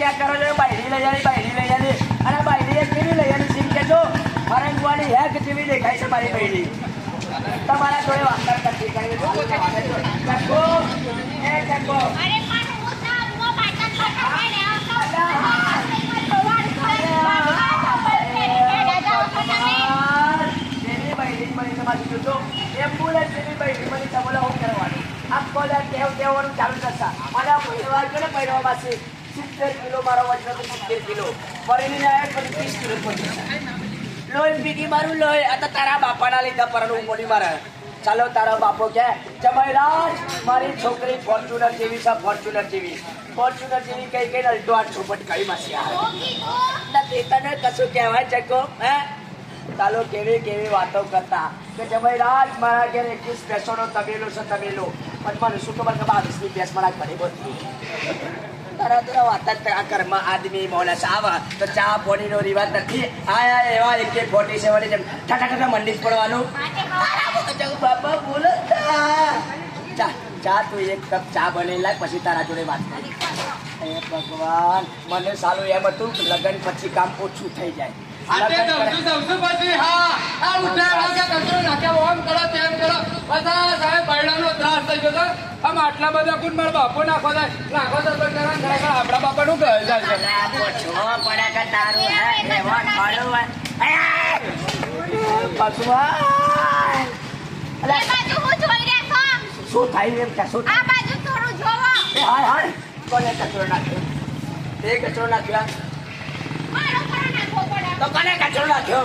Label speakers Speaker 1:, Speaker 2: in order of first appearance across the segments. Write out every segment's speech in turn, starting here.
Speaker 1: ક્યાં કરો છો બાયડી લઈ આવી બાયડી લઈ આવી અને બાયડી એક કેવી લઈ આવી સીમ કેજો. મારા યુવાની હેક જેવી દેખાય છે મારી બાયડી. તમારા જોડે વાર્તા કરતી કરી ચકો એ ચકો
Speaker 2: અરે પણ હું આ
Speaker 1: ટેવ ટેવવાનું ચાલુ કરતા. મને પહેરવા પાસે સિત્તેર કિલો મારો વજન હતો સિત્તેર કિલો. ફરીને આવ્યા પછી ત્રીસ કિલો પડી લોહી બીજી મારું લોહી. આ તો તારા બાપાના લીધા પરનું મોડી મારે. ચાલો, તારો બાપો કે જમાઈ રાજ મારી છોકરી ફોર્ચ્યુનર જેવી છે ફોર્ચ્યુનર જેવી. ફોર્ચ્યુનર જેવી કઈ કઈ અલ્ટો આઠ ચોપટ કઈ માસી આ. તને કશું કહેવાય, ચકો, હે? ચાલો, કેવી કેવી વાતો કરતા. કે જમાઈ રાજ મારા ઘેર એકવીસ ભેંસોનો તબેલો છે, તબેલો. પણ મને શું ખબર કે બાવીસની ભેંસ મારા ઘરે બધી તારા તારા વાત આ ઘરમાં આદમી માણસ આવે તો ચા પોણીનો રિવાજ નથી. આયા એવા એક એક ફોર્ટી સેવન જેમ ઠાઠા ઠાઠા મંડી જ પડવાનું બાપા બોલો ચા. ચા ચા તું એક કપ ચા બની લાય પછી તારા જોડે વાત કરી. ભગવાન મને સાલું એમ હતું લગ્ન પછી કામ ઓછું થઈ જાય.
Speaker 3: આજે
Speaker 1: લગ્ન કરે-
Speaker 3: દવસું દવસું પછી હા. આ ઉઠાડો કે કચરો નાખ્યા ઓમ કરો તેમ કરો. બધા સાહેબ બૈડાનો ત્રાસ થઈ ગયો તો આમ આટલા બધા કુન મારા બાપો નાખો થાય. લાખો તો પણ થાય પણ આપણા બાપાનું કહે જાય છે.
Speaker 1: અલા, પૂછવો પડે કે તારું હે? રહેવા ખાડું હોય. અયા! શું થાય એમ કે શું હાય હાય કોને કચરો નાખ્યો? તે કચરો નાખ્યો? તો કોને કચરો નાખ્યો?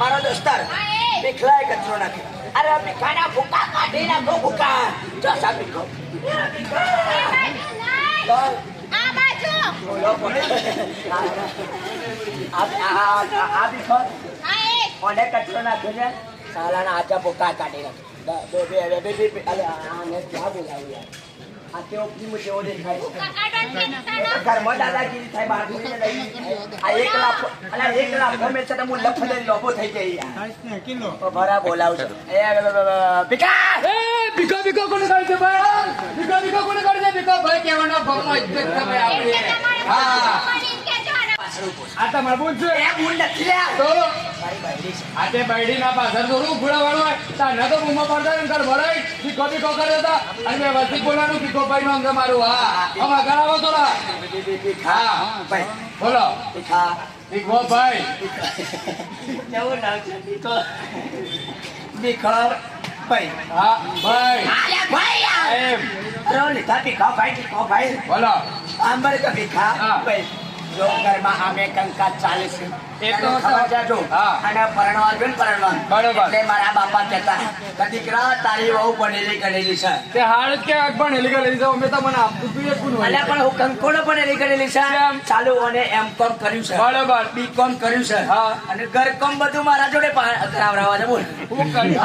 Speaker 1: મારો દોસ્તાર. ભીખલાએ કચરો નાખ્યો. અરે ભીખાના ભૂકા કાઢી નાખો ભૂકા જો સા ભીખો તો બોલો બોલો આ આ આ આ ભીખો કોને કચરો નાખ્યો છે સાલાના આજા ભૂકા કાઢી નાખ્યો બે બે બે બે બે બે અલે આને ક્યાં બોલાવું યાર આ કેવો પ્રીમ જેવો દેખાય ઘરમાં દાદાગીરી થાય બહાર નીકળીને લઈ આ એક લાખ અલા એક લાખ ગમે છે તો હું લખ લઈ લોભો થઈ જઈ યાર તો ભરા બોલાવું છું એ ભીખા!
Speaker 3: એ ભીખો ભીખો કોને કરી છે ભાઈ? ભીખો ભીખો કોને કરી છે? ભીખો ભાઈ કહેવાનો ભગમાં ઇજ્જત છે ભાઈ આપણી હા.
Speaker 1: પાછળ ઊભો
Speaker 3: આ તમારે બોલ છે.
Speaker 1: છે. એ હું નથી લ્યા
Speaker 3: તો
Speaker 1: મારી બાયડી છે.
Speaker 3: આ તે બૈડીના પાછળ થોડું ઘોડાવાળું હોય? તાર તો બૂમો પડતા ને તાર ભીખો કરે હતા અને વસ્તી બોલાનું ભીખો ભાઈ નું અંગે મારું. હા થોડા
Speaker 1: ભી- ભી- ભીખા
Speaker 3: હા.
Speaker 1: ભાઈ.
Speaker 3: બોલો.
Speaker 1: ભીખા
Speaker 3: દીખો ભાઈ.
Speaker 1: કેવું નામ છે ભાઈ.
Speaker 3: હા ભાઈ.
Speaker 1: ભાઈ
Speaker 3: એમ.
Speaker 1: અરે લીધા ભીખા ભાઈ ભીખો ભાઈ.
Speaker 3: બોલો.
Speaker 1: આંબર કે ભીખા
Speaker 3: હા.
Speaker 1: ભાઈ. જો ઘરમાં આમે કંકાસ ચાલે છે ખબર અને પરણવા ગયો પરણવા.
Speaker 3: બરોબર.
Speaker 1: એટલે મારા બાપા કહેતા કે દીકરા તારી વહુ ભણેલી ગણેલી છે.
Speaker 3: તે હાલ કે પણ હેલી છે. અમે તો મને આપતું તું એ
Speaker 1: અલ્યા પણ હું કંકોડો ભણેલી ગણેલી છે. ચાલુ અને એમ કોમ કર્યું છે.
Speaker 3: બરોબર.
Speaker 1: બી કોમ કર્યું છે.
Speaker 3: હા.
Speaker 1: અને ઘર કોમ બધું મારા જોડે પા- છે બોલ.
Speaker 3: હું કર્યું?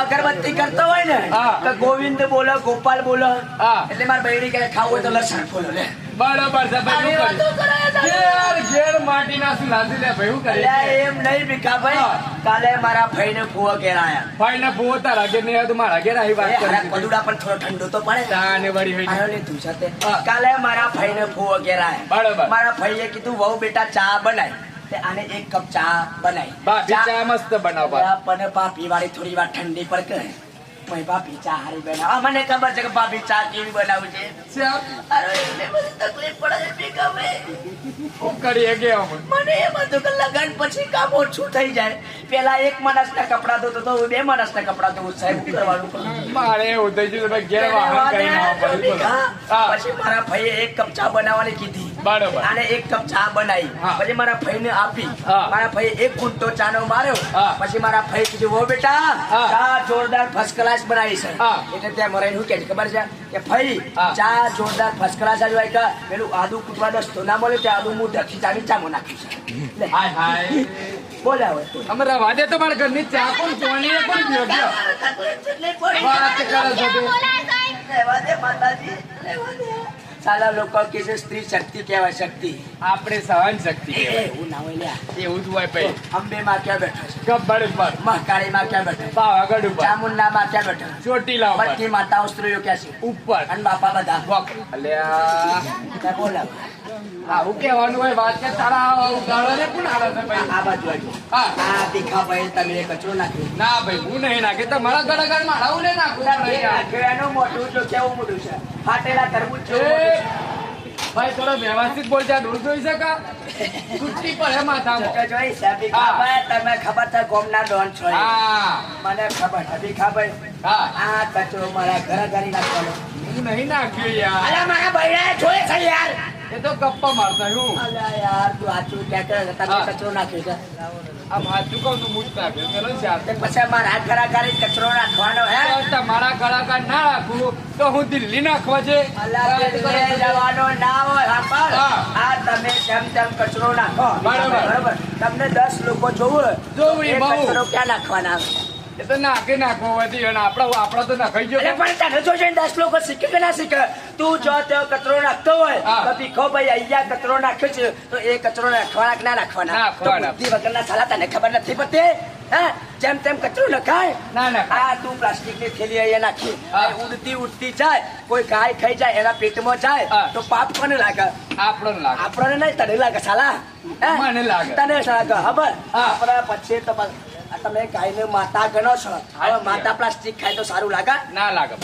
Speaker 1: અગરબત્તી કરતો હોય ને. તો ગોવિંદ બોલો ગોપાલ બોલો.
Speaker 3: હા.
Speaker 1: એટલે મારા બહેરી કહે ખાવું હોય તો લસણ બોલો લે.
Speaker 3: બરોબર છે ભાઈ શું કર્યું? ઘેર ઘેર લે ભાઈ શું
Speaker 1: એમ નહીં ભીખાભાઈ
Speaker 3: હા.
Speaker 1: કાલે મારા ભાઈને ફુવો ઘેરાયા
Speaker 3: ભાઈ ને ફોન તારા ઘેર નહીં આવ્યો મારા ઘેર આવી વાત
Speaker 1: હારા
Speaker 3: કરી
Speaker 1: પદુડા પણ થોડો ઠંડો તો પડે. ને.
Speaker 3: તાને વળી હોય.
Speaker 1: આયો ને તું. સાથે કાલે મારા ભાઈને ફુવો ઘેરાયા
Speaker 3: બરોબર.
Speaker 1: મારા ભાઈએ કીધું વહુ બેટા ચા બનાય. આને એક કપ ચા બનાય.
Speaker 3: ભાભી ચા મસ્ત બનાવવા.
Speaker 1: પણ પા વાળી થોડી વાર ઠંડી પણ કરે ભાઈ ભાભી ચા હારી બનાવ મને ખબર છે કે ભાભી ચા કેવી બનાવું છે. અરે એટલે બધી તકલીફ પડે છે ભીખાભાઈ
Speaker 3: શું કરીએ કે
Speaker 1: મને એમ હતું કે લગન પછી કામ ઓછું થઈ જાય. પેલા એક માણસના કપડા ધોતો તો બે માણસના કપડા ધોવું સાહેબ કરવાનું?
Speaker 3: મારે એવું થઈ ગયું ઘેર વાહન કરીને
Speaker 1: પછી મારા ભાઈએ એક કપ ચા બનાવવાની કીધી.
Speaker 3: બરોબર.
Speaker 1: અને એક કપ ચા બનાવી
Speaker 3: હા.
Speaker 1: પછી મારા ભાઈને આપી.
Speaker 3: હા.
Speaker 1: મારા ભાઈએ એક ઘૂંટો ચાનો માર્યો.
Speaker 3: હા.
Speaker 1: પછી મારા ભાઈ કીધું વો બેટા
Speaker 3: હા.
Speaker 1: ચા જોરદાર ફર્સ્ટ ક્લાસ બનાવી છે.
Speaker 3: હા.
Speaker 1: એટલે ત્યાં મરાઈ શું કે ખબર છે? કે ભાઈ
Speaker 3: હા.
Speaker 1: ચા જોરદાર ફર્સ્ટ ક્લાસ આવી હોય કે પેલું આદુ કૂટવા દસ્તો ના મળે ત્યાં આદુ હું ઢખી ચાવી ચામો નાખ્યું છે લે,
Speaker 3: હાય હાય.
Speaker 1: બોલ્યા હોય તો.
Speaker 3: મારા ઘરની ચા પણ પોણી કોણ પીવો વાત કરે છે.
Speaker 1: સાલા લોકો કે છે સ્ત્રી શક્તિ કહેવાય શક્તિ.
Speaker 3: આપણે સહન શક્તિ
Speaker 1: એવું ના હોય
Speaker 3: એવું જ હોય ભાઈ.
Speaker 1: અંબે માં ક્યાં બેઠા છે?
Speaker 3: ગબ્બર ઉપર.
Speaker 1: મહાકાળી માં ક્યાં બેઠા
Speaker 3: પાવાગઢ ઉપર.
Speaker 1: ચામુંડા માં ક્યાં બેઠા ચોટી
Speaker 3: ચોટીલા ઉપર.
Speaker 1: બધી માતાઓ સ્ત્રીઓ ક્યાં છે?
Speaker 3: ઉપર.
Speaker 1: અને બાપા બધા.
Speaker 3: અલ્યા.
Speaker 1: ત્યાં બોલો
Speaker 3: આવું કહેવાનું હોય વાત કે તારા ઉગાડો કોણ હાલે છે ભાઈ?
Speaker 1: આ બાજુ આવજો.
Speaker 3: હા.
Speaker 1: આ ભીખાભાઈ તમે કચરો નાખ્યો.
Speaker 3: ના ભાઈ હું નહીં નાખે. તો મારા ગળગળમાં આવું નહીં નાખું?
Speaker 1: એ નાખ્યો જો કેવું મોઢું છે? ફાટેલા તરબૂચ જેવું
Speaker 3: એ,
Speaker 1: મોઢું છે.
Speaker 3: ભાઈ થોડો વ્યવસ્થિત બોલતા દૂર જોઈ શકા? છૂટી પડે માથામાં.
Speaker 1: જોઈ તમે ખબર છે ગોમના ડોન છો મને ખબર હતી
Speaker 3: ખબર
Speaker 1: આ કચરો મારા ઘરે ઘરે નાખવાનો.
Speaker 3: હું નહીં નાખ્યો યાર.
Speaker 1: અલા મારા ભાઈ જોયે છે યાર.
Speaker 3: એ તો ગપ્પા મારતા હું.
Speaker 1: અલા યાર તું આચું ક્યાં તમે કચરો નાખ્યો છે.
Speaker 3: આ માથું કહું તો મૂજ નાખ્યો ચલો ને
Speaker 1: પછી મારા હાથ ઘરા કચરો નાખવાનો હે?
Speaker 3: તો તમારા કલાકાર ના રાખું. તો હું દિલ્હી નાખવા છે?
Speaker 1: જવાનો ના હોય. આ તમે જેમ તેમ કચરો નાખો.
Speaker 3: બરાબર.
Speaker 1: બરાબર. તમને દસ લોકો જોવું
Speaker 3: જોવું.
Speaker 1: કચરો ક્યાં નાખવાના?
Speaker 3: એ તો નાખી અને આપડે તો નખાઈ ગયો
Speaker 1: પણ તને જો દસ લોકો શીખે કે ના શીખે? તું જો તે કચરો નાખતો હોય. તો ભીખો ભાઈ અહીંયા કચરો નાખ્યો છે તો એ કચરો નાખવાના કે ના નાખવાના?
Speaker 3: નાખવાના.
Speaker 1: બુદ્ધિ વગરના સાલા તને ખબર નથી પડતી? હે? જેમ તેમ કચરો નખાય?
Speaker 3: ના નખાય.
Speaker 1: આ તું પ્લાસ્ટિકની થેલી અહીંયા નાખી. ઉડતી ઉડતી જાય કોઈ ગાય ખાઈ જાય એના પેટમાં જાય તો પાપ કોને લાગે?
Speaker 3: આપણો લાગે.
Speaker 1: આપણને નહીં તને લાગે સાલા?
Speaker 3: મને લાગે.
Speaker 1: તને લાગે ખબર
Speaker 3: હા.
Speaker 1: આપણે પછી તો તમે ગાયને માતા ગણો છો? હવે માતા પ્લાસ્ટિક ખાય તો સારું લાગે?
Speaker 3: ના લાગે.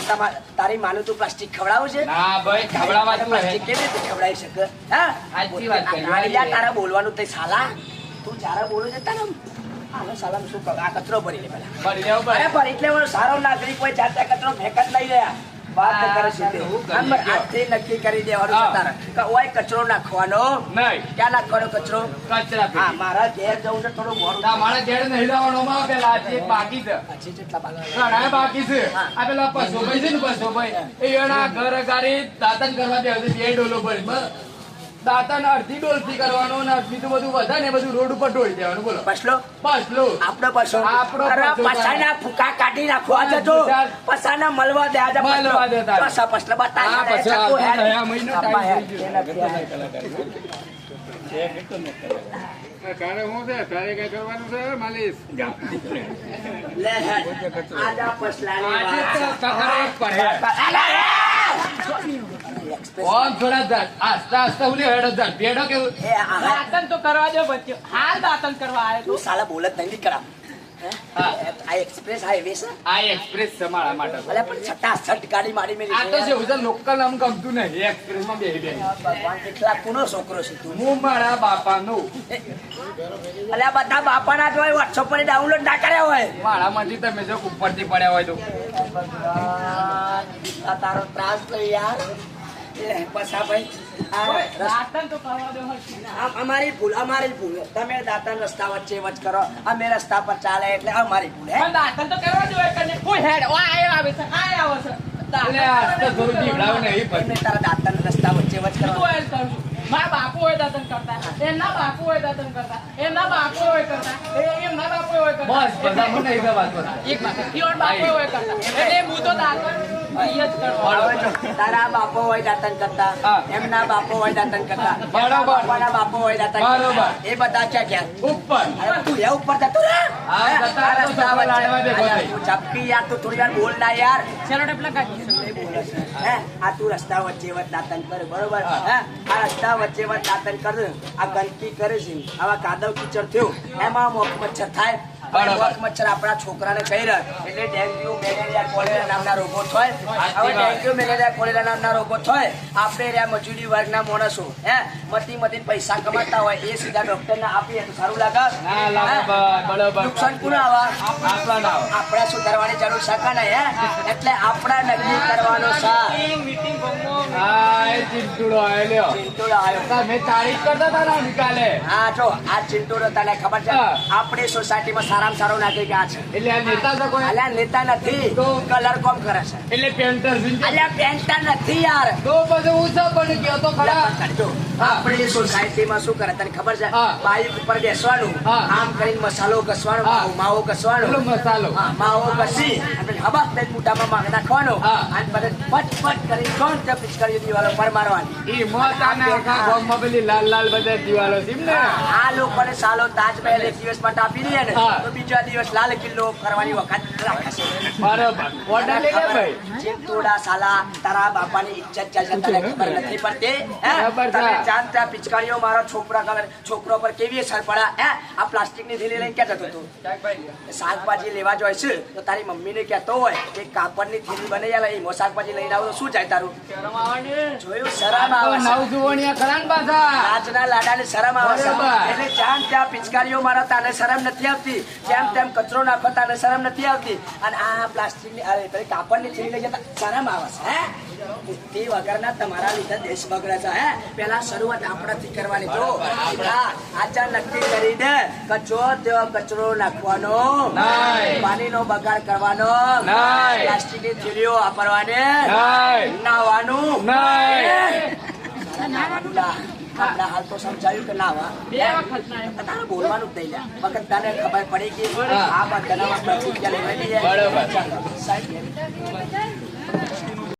Speaker 1: તારી માનું તું પ્લાસ્ટિક ખવડાવું છે?
Speaker 3: ના ભાઈ ખવડાવવા
Speaker 1: પ્લાસ્ટિક કેવી રીતે ખવડાવી શકે? હા?
Speaker 3: સાચી વાત કરી.
Speaker 1: તારા બોલવાનું તે સાલા. તું જ્યારે બોલું છે તારે આનો સાલા શું કહું? આ કચરો ભરી લે પેલા.
Speaker 3: ભરી લેવું
Speaker 1: અરે ભરી એટલે સારો નાગરિક હોય જાતે કચરો ફેંક જ લઈ લે વાત
Speaker 3: આ
Speaker 1: કરે છે તે.
Speaker 3: એવું કરી
Speaker 1: આમ
Speaker 3: લ્યો.
Speaker 1: આજથી નક્કી કરી દેવાનું તારે કે ઓય કચરો નાખવાનો.
Speaker 3: નહીં.
Speaker 1: ક્યાં નાખવાનો કચરો?
Speaker 3: કચરા
Speaker 1: હા મારા ઘેર જવું છે થોડું મોડું
Speaker 3: ના, મારા ઘેર નહીં લાવવાનો માં પેલા આજે બાકી છે.
Speaker 1: પછી જેટલા બાકી
Speaker 3: બાકી છે. આ પેલા પશુભાઈ છે ને પશુભાઈ એ એના ઘર અગાડી દાંતન કરવા દે બે ડોલો ભરી દાંતન અડધી ડોલથી કરવાનો ને બીજું બધું વધારે બધું રોડ ઉપર ઢોળી દેવાનું બોલો.
Speaker 1: પછલો.
Speaker 3: બસ લો
Speaker 1: આપણો પછો
Speaker 3: આપણો
Speaker 1: અરે ફૂકા કાઢી નાખો. આજે તો
Speaker 3: ગુજરાત.
Speaker 1: પછાના મળવા દે આજે
Speaker 3: મળવા દે તારે.
Speaker 1: પછા બતા
Speaker 3: આ મહિનો?
Speaker 4: તારે શું છે? તારે કઈ કરવાનું છે? માલિશ.
Speaker 1: અલા.
Speaker 3: ઓમ થોડા ઝાડ, આસ્તા આસ્તા ઉલી હેડો ઝાડ. બેડો
Speaker 1: હા.
Speaker 5: દાંતન તો કરવા દો બચ્ચો. હાલ દાંતન કરવા આવ્યો
Speaker 1: તું. સાલા બોલ નહીં કરા આ એક્સપ્રેસ હાઈવે છે?
Speaker 3: આ એક્સપ્રેસ છે મારા માટે.
Speaker 1: અલ્યા પણ છટાછટ ગાડી મારી મેલી
Speaker 3: આ તો લોકલ આમ ગમતું નહીં. એક્સપ્રેસમાં બેહી બેહી.
Speaker 1: ભગવાન કેટલા કુનો છોકરો છે તું.
Speaker 3: હું મારા બાપાનું.
Speaker 1: આ બધા બાપાના જ હોય વોટ્સઅપ પર ડાઉનલોડ ના કર્યા હોય.
Speaker 3: મારા માંથી તમે જો ઉપરથી પડ્યા હોય તો.
Speaker 1: આ તારો ત્રાસ તો યાર. અમારી ભૂલ અમારી ભૂલ. તમે દાંતન રસ્તા વચ્ચે વચ કરો. અમે રસ્તા પર ચાલે એટલે અમારી ભૂલ
Speaker 5: દાંતન તો કરવા દો કોઈ હેડ આવે છે આવે છે.
Speaker 1: તારા દાંતન રસ્તા
Speaker 5: મારા બાપુ હોય કરતા. એમના બાપુ હોય દાંતન કરતા. એમના બાપુ હોય કરતા. એ- એમના બાપુ હોય કરતા.
Speaker 3: બસ બધા મને નહીં વાત કરતા.
Speaker 5: એક મિનિટ. બાપુ હોય કરતા. એટલે હું તો દાંતન ઈ જ કરવા.
Speaker 1: હવે જો, તારા બાપો હોય દાતન કરતા એમના બાપો હોય દાતન કરતા
Speaker 3: બરાબર.
Speaker 1: બાપો હોય દાતન કરતા.
Speaker 3: બરાબર.
Speaker 1: એ બધા છે ક્યાં
Speaker 3: ઉપર.
Speaker 1: અરે તું એ ઉપર જતો ચપકી યાર તું થોડી વાર બોલ ના યાર.
Speaker 5: સેલો ટેપ લગાડી
Speaker 1: હે. આ તું રસ્તા વચ્ચે વચ્ચે દાંતન કરે બરોબર?
Speaker 3: હે.
Speaker 1: આ રસ્તા વચ્ચે વચ્ચે દાંતન કરે. આ ગંદકી કરે છે. આવા કાદવ કીચડ થયું. એમાં મોક મચ્છર થાય.
Speaker 3: બરાબર.
Speaker 1: મચ્છર આપણા છોકરાને કહી રહ્યા. એટલે ડેન્ગ્યુ મેલેરિયા કોલેરા નામના રોગો થાય. હવે ડેન્ગ્યુ મેલેરિયા કોલેરા નામના રોગો થાય. આપણે રહ્યા મજૂરી વર્ગના માણસો. હે? મતી મતી પૈસા કમાતા હોય. એ સીધા ડોક્ટરને આપીએ તો સારું લાગે. નુકસાન કોને આવા?
Speaker 3: આપણા
Speaker 1: સુધારવાની જરૂર શકાય હે? એટલે આપણા નક્કી કરવાનો છે
Speaker 5: મીટિંગ
Speaker 1: સોસાયટી માં ખબર. આપણી સારામાં સારો નાગરિક આ છે.
Speaker 3: એટલે નેતા છે
Speaker 1: અલ્યા નેતા નથી. કલર કોમ કરે છે.
Speaker 3: એટલે પેન્ટર
Speaker 1: અલ્યા પેન્ટર નથી યાર.
Speaker 3: તો પછી હું શું બની ગયો તો ખરા.
Speaker 1: આપણી સોસાયટીમાં શું કરે તને ખબર છે. બાઈક ઉપર બેસવાનું આમ કરીને મસાલો ઘસવાનો. માવો- ઘસવાનો.
Speaker 3: મસાલો.
Speaker 1: હા, માવો ઘસી દઈને મોઢામાં માગ નાખવાનો અને પછી પટ કરી ત્રણ પિચકારીઓ દિવાલો પર મારવાની.
Speaker 3: ઈ મોતાના આખા ગામમાં પેલી લાલ લાલ બધા દિવાલો છે ને
Speaker 1: આ લોકોને સાલો તાજમહેલ એક દિવસ માટે દઈએ ને તો બીજા દિવસ લાલ કિલ્લો કરવાની વખત રાખશે.
Speaker 3: બરોબર. ઓર્ડર લે ભાઈ.
Speaker 1: જેમ સાલા તારા બાપાની ઇજ્જત જાય તને ખબર નથી પડતી હે?
Speaker 3: ખબર છે.
Speaker 1: તને પિચકારીઓ મારા છોકરા કલર છોકરો પર કેવી અસર પડે હે? આ પ્લાસ્ટિકની થેલી લઈને ક્યાં જતો તું શાકભાજી લેવા જોઈએ છે તો તારી મમ્મીને કહેતો હોય કે કાપડની થેલી બનાવી આલે એમાં શાકભાજી લઈને આવો શું જાય તારું? જોયું શરમ આવે
Speaker 3: નવ જુવાનિયા ખરા પાછા.
Speaker 1: આજના લાડાને શરમ આવે એટલે જ્યાં ત્યાં પિચકારીઓ મારા તાને શરમ નથી આવતી. જેમ તેમ કચરો નાખો તાને શરમ નથી આવતી. અને આ પ્લાસ્ટિકની અરે પેલી કાપડની થેલી લઈ જતા શરમ આવે છે હે? બુદ્ધિ વગરના તમારા લીધે દેશ બગડે છે હે? પેલા શરૂઆત આપણાથી કરવાની જો હા આચાર નક્કી કરી દે તેવો કચરો નાખવાનો. પાણીનો બગાડ કરવાનો.
Speaker 3: પ્લાસ્ટિક
Speaker 1: પ્લાસ્ટિકની થેલીઓ વાપરવાની.
Speaker 3: નહીં.
Speaker 1: નાવાનું
Speaker 3: નહીં.
Speaker 1: હાલ તો સમજાયું કે નાવા
Speaker 5: બે વખત.
Speaker 1: તારે બોલવાનું જ નહીં લ્યા. વખત તને ખબર પડી
Speaker 3: ગઈ
Speaker 1: આ બધા લેવાની. ચાલો, સાહેબ,